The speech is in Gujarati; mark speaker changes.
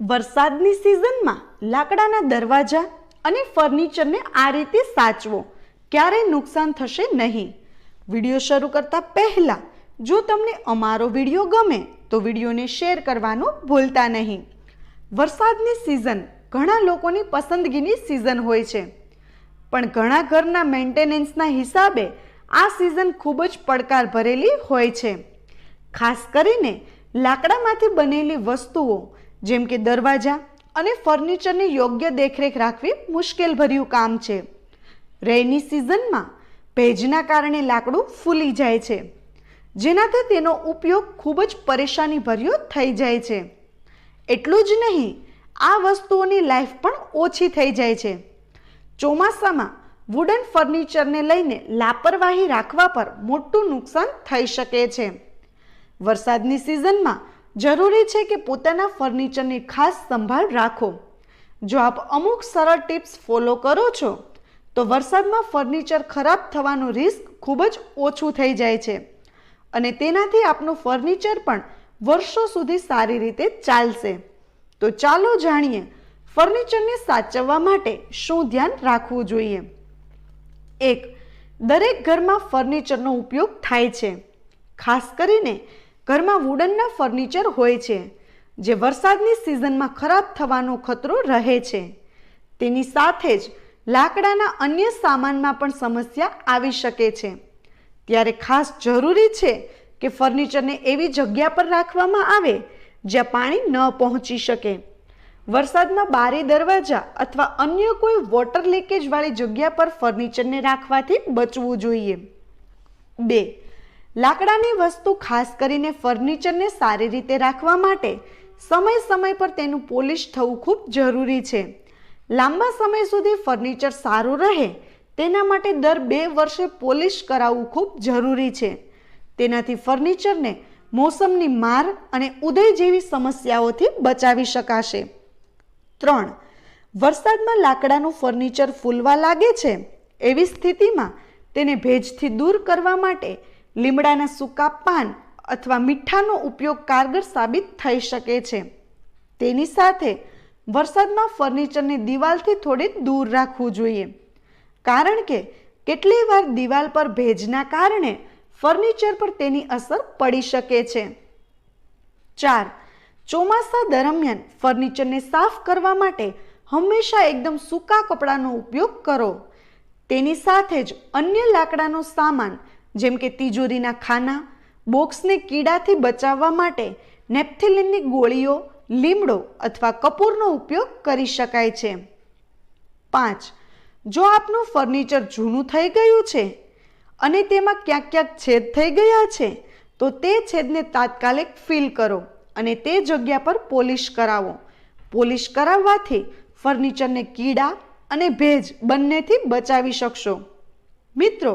Speaker 1: વરસાદની સિઝનમાં લાકડાના દરવાજા અને ફર્નિચરને આ રીતે સાચવો. ક્યારેય નુકસાન થશે નહીં. વીડિયો શરૂ કરતા પહેલા જો તમને અમારો વીડિયો ગમે, તો વિડીયોને શેર કરવાનું ભૂલતા નહીં. વરસાદની સિઝન ઘણા લોકોની પસંદગીની સિઝન હોય છે. પણ ઘણા ઘરના મેન્ટેનન્સના હિસાબે આ સિઝન ખૂબ જ પડકાર ભરેલી હોય છે. ખાસ કરીને લાકડામાંથી બનેલી વસ્તુઓ જેમ કે દરવાજા અને ફર્નિચરની યોગ્ય દેખરેખ રાખવી મુશ્કેલભર્યું કામ છે. રેની સિઝનમાં ભેજના કારણે લાકડું ફૂલી જાય છે, જેનાથી તેનો ઉપયોગ ખૂબ જ પરેશાનીભર્યો થઈ જાય છે. એટલું જ નહીં, આ વસ્તુઓની લાઈફ પણ ઓછી થઈ જાય છે. ચોમાસામાં વુડન ફર્નિચરને લઈને લાપરવાહી રાખવા પર મોટું નુકસાન થઈ શકે છે. વરસાદની સિઝનમાં જરૂરી છે કે પોતાના ફર્નિચરની ખાસ સંભાળ રાખો. જો આપ અમુક સરળ ટિપ્સ ફોલો કરો છો, તો વરસાદમાં ફર્નિચર ખરાબ થવાનું રિસ્ક ખૂબ જ ઓછું થઈ જાય છે. અને તેનાથી આપનું ફર્નિચર પણ વર્ષો સુધી સારી રીતે ચાલશે. તો ચાલો જાણીએ ફર્નિચરને સાચવવા માટે શું ધ્યાન રાખવું જોઈએ. એક, દરેક ઘરમાં ફર્નિચરનો ઉપયોગ થાય છે. ખાસ કરીને ઘરમાં વુડનના ફર્નિચર હોય છે, જે વરસાદની સિઝનમાં ખરાબ થવાનો ખતરો રહે છે. તેની સાથે જ લાકડાના અન્ય સામાનમાં પણ સમસ્યા આવી શકે છે. ત્યારે ખાસ જરૂરી છે કે ફર્નિચરને એવી જગ્યા પર રાખવામાં આવે, જ્યાં પાણી ન પહોંચી શકે. વરસાદમાં બારી દરવાજા અથવા અન્ય કોઈ વોટર લીકેજવાળી જગ્યા પર ફર્નિચરને રાખવાથી બચવું જોઈએ. બે લાકડાની વસ્તુ ખાસ કરીને ફર્નિચરને સારી રીતે રાખવા માટે સમય સમય પર તેનું પોલિશ થવું ખૂબ જરૂરી છે. લાંબા સમય સુધી ફર્નિચર સારું રહે તેના માટે દર બે વર્ષે પોલિશ કરાવવું ખૂબ જરૂરી છે. તેનાથી ફર્નિચરને મોસમની માર અને ઉદય જેવી સમસ્યાઓથી બચાવી શકાશે. ત્રણ. વરસાદમાં લાકડાનું ફર્નિચર ફૂલવા લાગે છે એવી સ્થિતિમાં તેને ભેજથી દૂર કરવા માટે લીમડાના સૂકા પાન અથવા મીઠાનો ઉપયોગ કારગર સાબિત થઈ શકે છે. તેની સાથે વરસાદમાં ફર્નિચરને દિવાલથી થોડી દૂર રાખવું જોઈએ. કારણ કે કેટલી વાર દિવાલ પર ભેજના કારણે ફર્નિચર પર તેની અસર પડી શકે છે. ચાર, ચોમાસા દરમિયાન ફર્નિચરને સાફ કરવા માટે હંમેશા એકદમ સૂકા કપડાનો ઉપયોગ કરો. તેની સાથે જ અન્ય લાકડાનો સામાન જેમ કે તિજોરીના ખાના, બોક્સને કીડાથી બચાવવા માટે નેપ્થિલિનની ગોળીઓ, લીમડો અથવા કપૂરનો ઉપયોગ કરી શકાય છે. પાંચ, જો આપનું ફર્નિચર જૂનું થઈ ગયું છે અને તેમાં ક્યાંક ક્યાંક છેદ થઈ ગયા છે, તો તે છેદને તાત્કાલિક ફિલ કરો અને તે જગ્યા પર પોલિશ કરાવો. પોલિશ કરાવવાથી ફર્નિચરને કીડા અને ભેજ બંનેથી બચાવી શકશો. મિત્રો